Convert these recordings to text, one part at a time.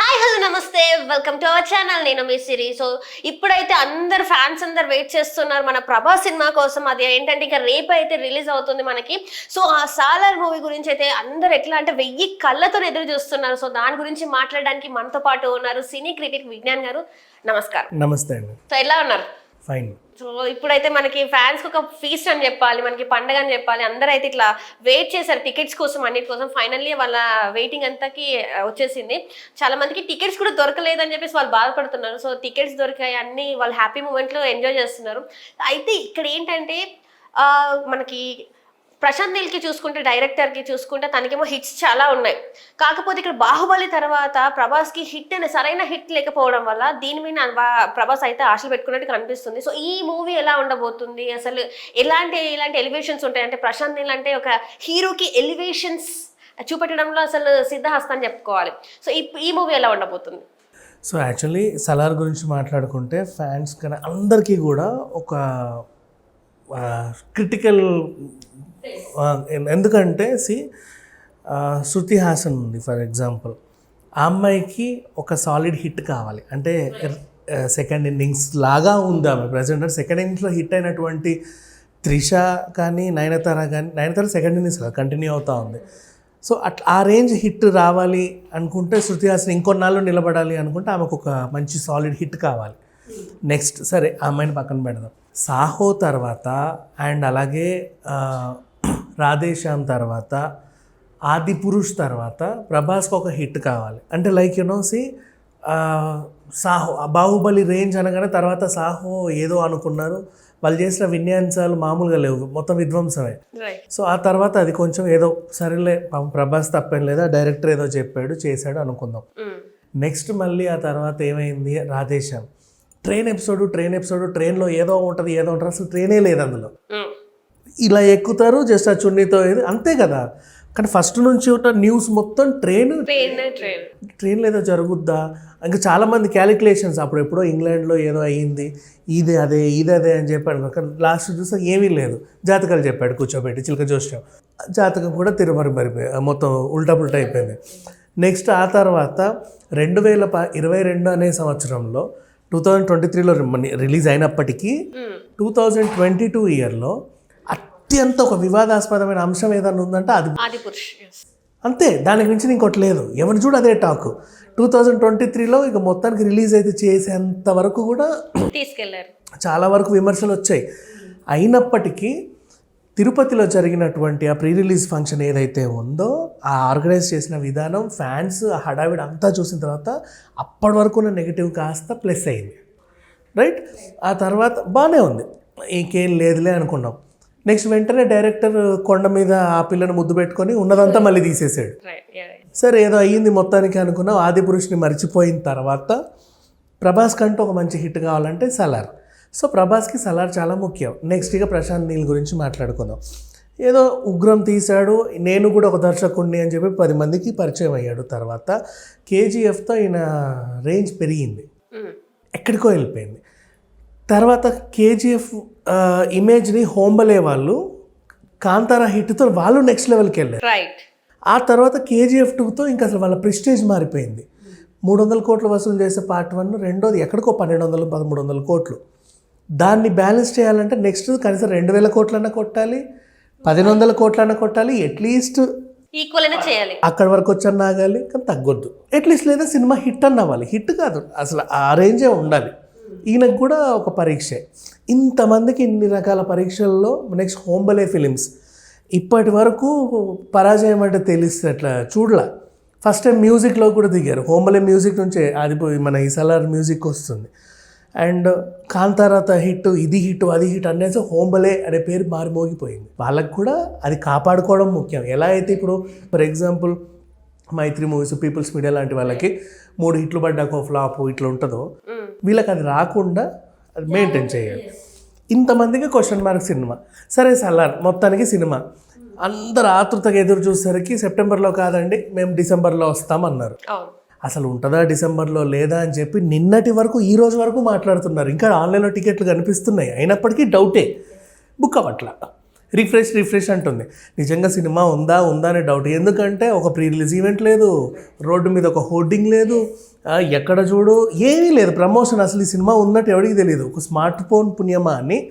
Hi hello నమస్తే. Welcome to our channel నేను మీ సిరి. సో ఇప్పుడైతే అందరు ఫ్యాన్స్ అందరు వెయిట్ చేస్తున్నారు మన ప్రభాస్ సినిమా కోసం. అది ఏంటంటే ఇంకా రేపు అయితే రిలీజ్ అవుతుంది మనకి. సో ఆ సాలార్ మూవీ గురించి అయితే అందరు ఎట్లా అంటే వెయ్యి కళ్ళతో ఎదురు చూస్తున్నారు. సో దాని గురించి మాట్లాడడానికి మనతో పాటు ఉన్నారు సినీ క్రిటిక్ విజ్ఞాన్ గారు. నమస్కారం. నమస్తే అండి. సో ఎలా ఉన్నారు? ఫైన్ సో ఇప్పుడైతే మనకి ఫ్యాన్స్ ఒక ఫీస్ట్ అని చెప్పాలి మనకి పండగ అని చెప్పాలి అందరూ అయితే ఇట్లా వెయిట్ చేశారు టికెట్స్ కోసం అన్నిటి కోసం. ఫైనల్లీ వాళ్ళ వెయిటింగ్ అంతాకి వచ్చేసింది. చాలా మందికి టికెట్స్ కూడా దొరకలేదని చెప్పేసి వాళ్ళు బాధపడుతున్నారు. సో టికెట్స్ దొరికాయి అన్ని వాళ్ళు హ్యాపీ మూమెంట్లో ఎంజాయ్ చేస్తున్నారు. అయితే ఇక్కడ ఏంటంటే మనకి ప్రశాంత్ నీల్కి చూసుకుంటే డైరెక్టర్కి చూసుకుంటే తనకేమో హిట్స్ చాలా ఉన్నాయి. కాకపోతే ఇక్కడ బాహుబలి తర్వాత ప్రభాస్కి హిట్ అనే సరైన హిట్ లేకపోవడం వల్ల దీని మీద ప్రభాస్ అయితే ఆశలు పెట్టుకున్నట్టు కనిపిస్తుంది. సో ఈ మూవీ ఎలా ఉండబోతుంది? అసలు ఎలాంటి ఎలాంటి ఎలివేషన్స్ ఉంటాయి? అంటే ప్రశాంత్ నీల్ అంటే ఒక హీరోకి ఎలివేషన్స్ చూపెట్టడంలో అసలు సిద్ధహస్తం అని చెప్పుకోవాలి. సో ఈ ఈ మూవీ ఎలా ఉండబోతుంది? సో యాక్చువల్లీ సలార్ గురించి మాట్లాడుకుంటే ఫ్యాన్స్ కానీ అందరికీ కూడా ఒక క్రిటికల్ ఎందుకంటే సి శృతి హాసన్ ఉంది ఫర్ ఎగ్జాంపుల్. ఆ అమ్మాయికి ఒక సాలిడ్ హిట్ కావాలి. అంటే సెకండ్ ఇన్నింగ్స్ లాగా ఉంది ఆమె. ప్రజెంట్ సెకండ్ ఇన్నింగ్స్లో హిట్ అయినటువంటి త్రిష కానీ నయనతార కానీ నయనతార సెకండ్ ఇన్నింగ్స్ కంటిన్యూ అవుతూ ఉంది. సో అట్లా ఆ రేంజ్ హిట్ రావాలి అనుకుంటే శృతి హాసన్ ఇంకొన్నాళ్ళు నిలబడాలి అనుకుంటే ఆమెకు ఒక మంచి సాలిడ్ హిట్ కావాలి. నెక్స్ట్ సరే ఆ అమ్మాయిని పక్కన పెడదాం. సాహో తర్వాత అండ్ అలాగే రాధేశ్యామ్ తర్వాత ఆది పురుష్ తర్వాత ప్రభాస్కి ఒక హిట్ కావాలి. అంటే like you know see Saaho Baahubali range అనగానే తర్వాత సాహో ఏదో అనుకున్నారు. వాళ్ళు చేసిన విన్యాసాలు మామూలుగా లేవు మొత్తం విధ్వంసమే. సో ఆ తర్వాత అది కొంచెం ఏదో సరేలే ప్రభాస్ తప్పేం లేదా డైరెక్టర్ ఏదో చెప్పాడు చేశాడు అనుకుందాం. నెక్స్ట్ మళ్ళీ ఆ తర్వాత ఏమైంది Radhe Shyam. Train episode train episode ట్రైన్లో ఏదో ఉంటుంది ఏదో ఉంటుంది అసలు ట్రైనే లేదు అందులో. ఇలా ఎక్కుతారు జస్ట్ ఆ చున్నీతో అంతే కదా. కానీ ఫస్ట్ నుంచి ఉన్న న్యూస్ మొత్తం ట్రైన్. ట్రైన్ ఏదో జరుగుద్దా? ఇంకా చాలామంది క్యాలిక్యులేషన్స్ అప్పుడు ఎప్పుడో ఇంగ్లాండ్లో ఏదో అయ్యింది ఇది అదే ఇది అదే అని చెప్పాడు. కానీ లాస్ట్ చూస్తే ఏమీ లేదు. జాతకాలు చెప్పాడు కూర్చోబెట్టి చిలక జోష్యం జాతకం కూడా తిరుమరి మరిపోయి మొత్తం ఉల్టా పుల్టా అయిపోయింది. నెక్స్ట్ ఆ తర్వాత రెండు వేల ప ఇరవై రెండు అనే సంవత్సరంలో టూ థౌజండ్ ట్వంటీ త్రీలో రిలీజ్ అయినప్పటికీ టూ థౌజండ్ ట్వంటీ టూ ఇయర్లో అత్యంత ఒక వివాదాస్పదమైన అంశం ఏదైనా ఉందంటే అది. అంతే దానికి మించి ఇంకోటి లేదు. ఎవరు చూడు అదే టాక్ టూ థౌజండ్ ట్వంటీ త్రీలో ఇక మొత్తానికి రిలీజ్ అయితే చేసేంత వరకు కూడా తీసుకెళ్ళారు. చాలా వరకు విమర్శలు వచ్చాయి. అయినప్పటికీ తిరుపతిలో జరిగినటువంటి ఆ ప్రీ రిలీజ్ ఫంక్షన్ ఏదైతే ఉందో ఆ ఆర్గనైజ్ చేసిన విధానం ఫ్యాన్స్ ఆ హడావిడి అంతా చూసిన తర్వాత అప్పటి వరకు ఉన్న నెగిటివ్ కాస్త ప్లస్ అయింది. రైట్ ఆ తర్వాత బాగానే ఉంది. ఇంకేం లేదులే అనుకున్నాం. నెక్స్ట్ వెంటనే డైరెక్టర్ కొండ మీద ఆ పిల్లని ముద్దు పెట్టుకొని ఉన్నదంతా మళ్ళీ తీసేసాడు. సరే ఏదో అయ్యింది మొత్తానికి అనుకున్నాం. ఆది పురుషుని మర్చిపోయిన తర్వాత ప్రభాస్ కంటూ ఒక మంచి హిట్ కావాలంటే సలార్. సో ప్రభాస్కి సలార్ చాలా ముఖ్యం. నెక్స్ట్ ఇక ప్రశాంత్ నీల్ గురించి మాట్లాడుకుందాం. ఏదో ఉగ్రం తీశాడు నేను కూడా ఒక దర్శకుడిని అని చెప్పి పది మందికి పరిచయం అయ్యాడు తర్వాత. కేజీఎఫ్తో ఈయన రేంజ్ పెరిగింది. ఎక్కడికో వెళ్ళిపోయింది. తర్వాత కేజీఎఫ్ ఇమేజ్ని హోంబలే వాళ్ళు కాంతారా హిట్తో వాళ్ళు నెక్స్ట్ లెవెల్కి వెళ్ళారు. రైట్ ఆ తర్వాత కేజీఎఫ్ టూతో ఇంకా అసలు వాళ్ళ ప్రిస్టేజ్ మారిపోయింది. మూడు వందల కోట్లు వసూలు చేసే పార్ట్ వన్ రెండోది ఎక్కడికో పన్నెండు వందలు పదమూడు వందల కోట్లు. దాన్ని బ్యాలెన్స్ చేయాలంటే నెక్స్ట్ కనీసం రెండు వేల కోట్లన్నా కొట్టాలి పదిహేను వందల కోట్లన్నా కొట్టాలి అట్లీస్ట్ ఈక్వల్ అయినా చేయాలి. అక్కడి వరకు వచ్చి ఆగాలి కానీ తగ్గొద్దు. అట్లీస్ట్ లేదా సినిమా హిట్ అన్న అవ్వాలి హిట్ కాదు. అసలు ఆ రేంజే ఉండాలి. ఈయనకు కూడా ఒక పరీక్షే. ఇంతమందికి ఇన్ని రకాల పరీక్షల్లో నెక్స్ట్ హోంబలే ఫిలిమ్స్. ఇప్పటి వరకు పరాజయం అంటే తెలిస్తే అట్లా చూడలా ఫస్ట్ టైం మ్యూజిక్లో కూడా దిగారు. హోంబలే మ్యూజిక్ నుంచే అది పోయి మన ఈ సలార్ మ్యూజిక్ వస్తుంది. అండ్ కాంతారాత హిట్ ఇది హిట్ అది హిట్ అనేసి హోంబలే అనే పేరు మారిమోగిపోయింది. వాళ్ళకు కూడా అది కాపాడుకోవడం ముఖ్యం. ఎలా అయితే ఇప్పుడు for example Mythri movies people's media లాంటి వాళ్ళకి మూడు హిట్లు పడ్డాక ఫ్లాప్ ఇట్లా ఉంటుందో వీళ్ళకి అది రాకుండా అది మెయింటైన్ చేయాలి. ఇంతమందికి క్వశ్చన్ మార్క్ సినిమా. సరే సలార్ మొత్తానికి సినిమా. అందరు ఆతృతగా ఎదురు చూసేసరికి సెప్టెంబర్లో కాదండి మేము డిసెంబర్లో వస్తామన్నారు. అసలు ఉంటుందా డిసెంబర్లో లేదా అని చెప్పి నిన్నటి వరకు ఈ రోజు వరకు మాట్లాడుతున్నారు. ఇంకా ఆన్లైన్లో టికెట్లు కనిపిస్తున్నాయి. అయినప్పటికీ డౌటే. బుక్ అవ్వట్ల. రిఫ్రెష్ రిఫ్రెష్ అంటుంది. నిజంగా సినిమా ఉందా ఉందా అనే డౌట్ ఎందుకంటే ఒక ప్రీ రిలీజ్ ఈవెంట్ లేదు. రోడ్డు మీద ఒక హోర్డింగ్ లేదు. ఎక్కడ చూడు? ఏమీ లేదు. ప్రమోషన్ అసలు ఈ సినిమా ఉన్నట్టు ఎవరికి తెలియదు ఒక స్మార్ట్ ఫోన్ పుణ్యమా అని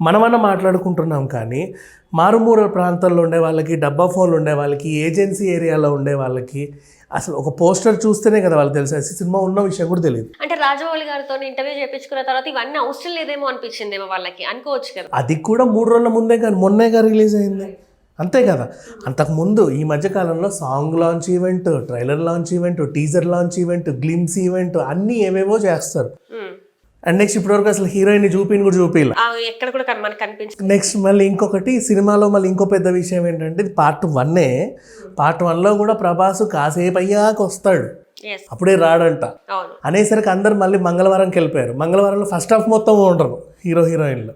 మనమన్న మాట్లాడుకుంటున్నాం కానీ మారుమూల ప్రాంతాల్లో ఉండే వాళ్ళకి డబ్బా ఫోన్లు ఉండే వాళ్ళకి ఏజెన్సీ ఏరియాలో ఉండే వాళ్ళకి అసలు ఒక పోస్టర్ చూస్తేనే కదా వాళ్ళకి తెలిసి. అసలు సినిమా ఉన్న విషయం కూడా తెలియదు అంటే రాజమౌళి గారితో ఇంటర్వ్యూ చేయించుకున్న తర్వాత ఇవన్నీ అవసరం లేదేమో అనిపించిందేమో వాళ్ళకి. అనుకోవచ్చు కదా. అది కూడా మూడు రోజుల ముందే కానీ మొన్నేగా రిలీజ్ అయింది. అంతే కదా. అంతకుముందు ఈ మధ్యకాలంలో song launch event trailer launch event teaser launch event glimpse event అన్నీ ఏవేవో చేస్తారు. అండ్ నెక్స్ట్ ఇప్పటివరకు అసలు హీరోయిన్ చూపిని కూడా చూపిల. ఎక్కడ కూడా మనకు కనిపించదు నెక్స్ట్ మళ్ళీ ఇంకొకటి సినిమాలో మళ్ళీ ఇంకో పెద్ద విషయం ఏంటంటే ఇది పార్ట్ వన్నే పార్ట్ వన్లో కూడా ప్రభాస్ కాసేపు అయ్యాక వస్తాడు. అప్పుడే రాడంట. అనేసరికి అందరు మళ్ళీ మంగళవారంకి వెళ్ళిపోయారు. మంగళవారంలో ఫస్ట్ హాఫ్ మొత్తం ఉండరు హీరో హీరోయిన్లు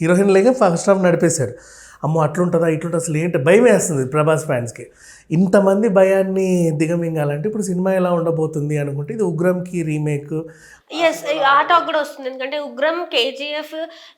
హీరోయిన్లేగా ఫస్ట్ హాఫ్ నడిపేశారు. అమ్మో అట్లుంటుందా ఇట్లుంటుంది అసలు ఏంటి? భయం వేస్తుంది ప్రభాస్ ఫ్యాన్స్కి. ఇంతమంది భయాన్ని దిగమింగాలంటే ఇప్పుడు సినిమా ఎలా ఉండబోతుంది అనుకుంటే ఇది ఉగ్రంకి రీమేక్ ఎస్ ఆ టాక్ కూడా వస్తుంది. ఎందుకంటే ఉగ్రం కేజీఎఫ్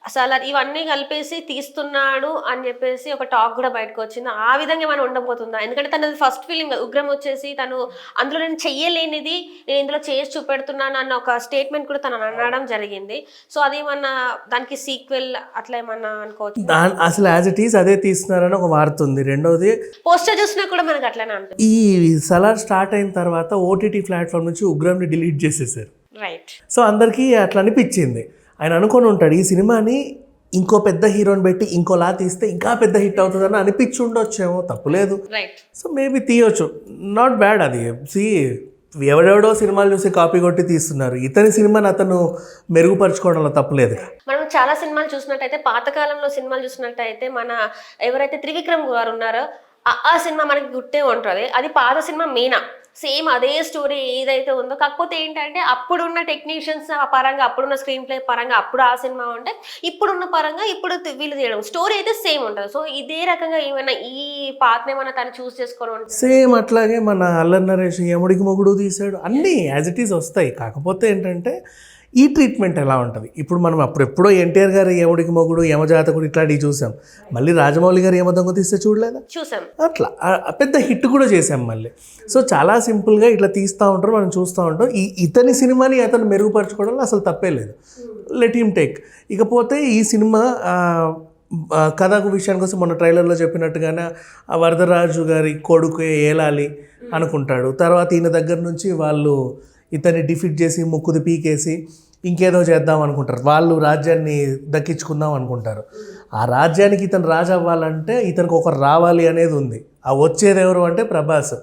అసలు ఇవన్నీ కలిపేసి తీస్తున్నాడు అని చెప్పేసి ఒక టాక్ కూడా బయటకు వచ్చింది. ఆ విధంగా మనం ఉండబోతుందా? ఎందుకంటే తనది ఫస్ట్ ఫీలింగ్ ఉగ్రం వచ్చేసి తను అందులో నేను చెయ్యలేనిది నేను ఇందులో చేసి చూపెడుతున్నాను అన్న ఒక స్టేట్మెంట్ కూడా తను అనడం జరిగింది. సో అది ఏమన్నా దానికి సీక్వెల్ అట్లా ఏమన్నా అనుకోవచ్చు? అసలు యాజ్ ఇట్ ఈస్ అదే తీస్తున్నారని ఒక వార్త ఉంది. రెండోది పోస్టర్ చూసినా కూడా మనకు అట్లనే అనిపిస్తుంది ఈ సలార్ స్టార్ట్ అయిన తర్వాత ఓటీటీ ప్లాట్ఫామ్ నుంచి ఉగ్రంని డిలీట్ చేసేసారు. రైట్ సో అందరికీ అట్లా అనిపించింది. ఆయన అనుకొని ఉంటాడు ఈ సినిమాని ఇంకో పెద్ద హీరోని పెట్టి ఇంకోలా తీస్తే ఇంకా పెద్ద హిట్ అవుతుందని అనిపించి ఉండొచ్చేమో తప్పులేదు. రైట్ సో మేబీ తీయొచ్చు. నాట్ బ్యాడ్ అది. సి ఎవడెవడో సినిమాలు చూసి కాపీ కొట్టి తీస్తున్నారు. ఇతని సినిమాని అతను మెరుగుపరచుకోవడంలో తప్పులేదు. మనం చాలా సినిమాలు చూసినట్టయితే పాతకాలంలో సినిమాలు చూసినట్టయితే మన ఎవరైతే త్రివిక్రమ్ గారు ఉన్నారో ఆ- సినిమా మనకి గుర్తే ఉంటుంది. అది పాత సినిమా మీనా. సేమ్ అదే స్టోరీ ఏదైతే ఉందో కాకపోతే ఏంటంటే అప్పుడున్న టెక్నీషియన్స్ పరంగా అప్పుడున్న స్క్రీన్ ప్లే పరంగా అప్పుడు ఆ సినిమా ఉంటే ఇప్పుడున్న పరంగా ఇప్పుడు వీళ్ళు చేయడం స్టోరీ అయితే సేమ్ ఉంటుంది. సో ఇదే రకంగా ఏమైనా ఈ పాత్ర ఏమైనా తను చూస్ చేసుకోవడం సేమ్ అట్లాగే మన అల్లరి నరేష్ యముడికి మొగుడు తీసాడు అన్నీ యాజ్ ఇట్ ఈస్ వస్తాయి. కాకపోతే ఏంటంటే ఈ ట్రీట్మెంట్ ఎలా ఉంటుంది? ఇప్పుడు మనం అప్పుడెప్పుడో ఎన్టీఆర్ గారు యముడికి మొగుడు యమజాతకుడు ఇట్లాంటివి చూసాం. మళ్ళీ రాజమౌళి గారు యమ దొంగ తీస్తే చూడలేదా? చూసాం. అట్లా. పెద్ద హిట్ కూడా చేసాం మళ్ళీ. సో చాలా సింపుల్గా ఇట్లా తీస్తూ ఉంటారు మనం చూస్తూ ఉంటాం. ఈ ఇతని సినిమాని అతను మెరుగుపరచుకోవడంలో అసలు తప్పే లేదు. లెట్ హిమ్ టేక్ ఇకపోతే ఈ సినిమా కథకు విషయానికి వస్తే మొన్న ట్రైలర్లో చెప్పినట్టుగానే ఆ వరదరాజు గారి కొడుకు ఏలాలి అనుకుంటాడు. తర్వాత ఈయన దగ్గర నుంచి వాళ్ళు ఇతన్ని డిఫీట్ చేసి ముక్కుది పీకేసి ఇంకేదో చేద్దాం అనుకుంటారు. వాళ్ళు రాజ్యాన్ని దక్కించుకుందాం అనుకుంటారు. ఆ రాజ్యానికి ఇతను రాజు అవ్వాలంటే ఇతనికి ఒకరు రావాలి అనేది ఉంది. ఆ వచ్చేది ఎవరు అంటే ప్రభాస్.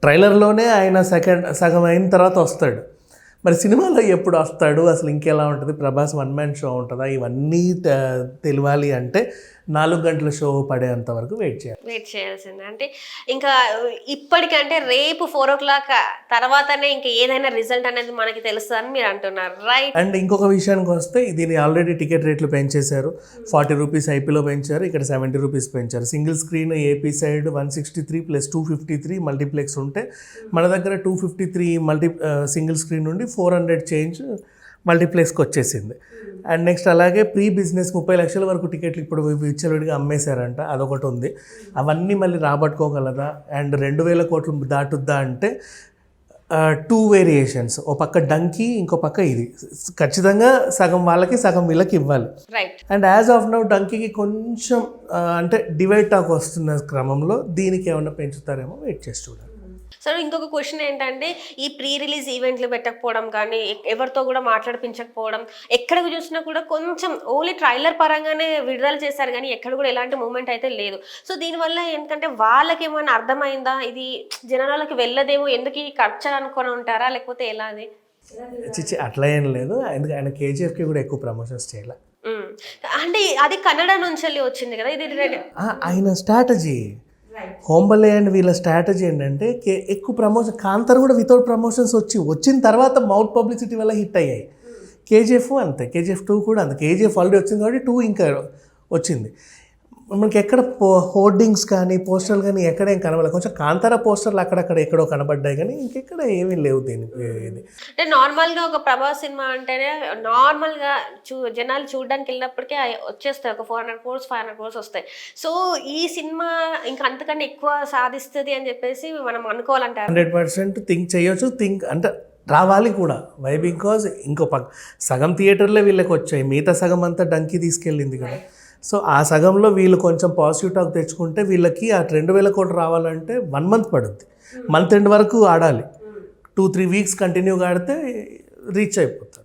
ట్రైలర్లోనే ఆయన సెకండ్ సగం అయిన తర్వాత వస్తాడు. మరి సినిమాలో ఎప్పుడు వస్తాడు? అసలు ఇంకెలా ఉంటుంది? ప్రభాస్ వన్ మ్యాన్ షో ఉంటుందా? ఇవన్నీ తెలివాలి తెలియాలి అంటే నాలుగు గంటల షో పడేంత వరకు వెయిట్ చేయాలి. వెయిట్ చేయాల్సిందే. అంటే ఇంకా ఇప్పటికంటే రేపు ఫోర్ ఓ క్లాక్ తర్వాతనే ఇంకా ఏదైనా రిజల్ట్ అనేది మనకి తెలుస్తుందని మీరు అంటున్నారు. రైట్ అండ్ ఇంకొక విషయానికి వస్తే దీని ఆల్రెడీ టికెట్ రేట్లు పెంచేశారు. ఫార్టీ రూపీస్ ఐపీలో పెంచారు ఇక్కడ సెవెంటీ రూపీస్ పెంచారు. Single screen AP side one sixty three plus two fifty three multiplex ఉంటే మన దగ్గర two fifty three multi single screen నుండి ఫోర్ హండ్రెడ్ చేంజ్ మల్టీప్లెక్స్కి వచ్చేసింది. అండ్ నెక్స్ట్ అలాగే ప్రీ బిజినెస్ ముప్పై లక్షల వరకు టికెట్లు ఇప్పుడు విచ్చలవిడిగా అమ్మేశారంట అదొకటి ఉంది. అవన్నీ మళ్ళీ రాబట్టుకోగలదా? అండ్ రెండు వేల కోట్లు దాటుద్దా అంటే టూ వేరియేషన్స్ ఓ పక్క డంకీ ఇంకో పక్క ఇది. ఖచ్చితంగా సగం వాళ్ళకి సగం వీళ్ళకి ఇవ్వాలి. Right and as of now డంకీకి కొంచెం అంటే డివైడ్ టాక్ వస్తున్న క్రమంలో దీనికి ఏమన్నా పెంచుతారేమో వెయిట్ చేసి చూడాలి. సో ఇంకొక క్వశ్చన్ ఏంటంటే ఈ ప్రీ రిలీజ్ ఈవెంట్లు పెట్టకపోవడం కానీ ఎవరితో కూడా మాట్లాడిపించకపోవడం ఎక్కడికి చూసినా కూడా కొంచెం ఓన్లీ ట్రైలర్ పరంగానే విడుదల చేశారు కానీ ఎక్కడ కూడా ఎలాంటి మూమెంట్ అయితే లేదు. సో దీనివల్ల ఏంటంటే వాళ్ళకి ఏమైనా అర్థమైందా? ఇది జనాలకి వెళ్ళదేమో? ఎందుకు ఈ ఖర్చు అనుకొని ఉంటారా? లేకపోతే ఎలా అది? చిచ్చి అట్లా ఏం లేదు. ఆయన ఆయన కేజీఎఫ్కి కూడా ఎక్కువ ప్రమోషన్స్ చేయాలి. అంటే అది కన్నడ నుంచి వచ్చింది కదా? ఇది ఆయన స్ట్రాటజీ హోంబలే అండ్ వీళ్ళ స్ట్రాటజీ ఏంటంటే కే- ఎక్కువ ప్రమోషన్ కాంతర్ కూడా వితౌట్ ప్రమోషన్స్ వచ్చి వచ్చిన తర్వాత మౌత్ పబ్లిసిటీ వల్ల హిట్ అయ్యాయి. కేజీఎఫ్ అంతే కేజీఎఫ్ టూ కూడా అంతే కేజీఎఫ్ ఆల్రెడీ వచ్చింది కాబట్టి టూ ఇంకా వచ్చింది. మనకి ఎక్కడ పో హోర్డింగ్స్ కానీ పోస్టర్లు కానీ ఎక్కడ ఏం కనబడలేదు. కొంచెం కాంతార పోస్టర్లు అక్కడక్కడ ఎక్కడో కనబడ్డాయి కానీ ఇంకెక్కడ ఏమీ లేవు దీని అంటే నార్మల్గా ఒక ప్రభాస్ సినిమా అంటేనే నార్మల్గా చూ జనాలు చూడడానికి వెళ్ళినప్పటికీ వచ్చేస్తాయి. ఒక four hundred crores five hundred crores వస్తాయి. సో ఈ సినిమా ఇంకా అంతకన్నా ఎక్కువ సాధిస్తుంది అని చెప్పేసి మనం అనుకోవాలంటారు హండ్రెడ్ పర్సెంట్ థింక్ చేయొచ్చు. థింక్ అంటే రావాలి కూడా. వై? బికాజ్ ఇంకో పక్క సగం థియేటర్లే వీళ్ళకి వచ్చాయి. మిగతా సగం అంతా డంకి తీసుకెళ్ళింది కదా. సో ఆ సగంలో వీళ్ళు కొంచెం పాజిటివ్ టాక్ తెచ్చుకుంటే వీళ్ళకి ఆ రెండు వేల కోట్లు రావాలంటే వన్ మంత్ పడుద్ది. మంత్ ఎండ్ వరకు ఆడాలి. టూ త్రీ వీక్స్ కంటిన్యూగా ఆడితే రీచ్ అయిపోతారు.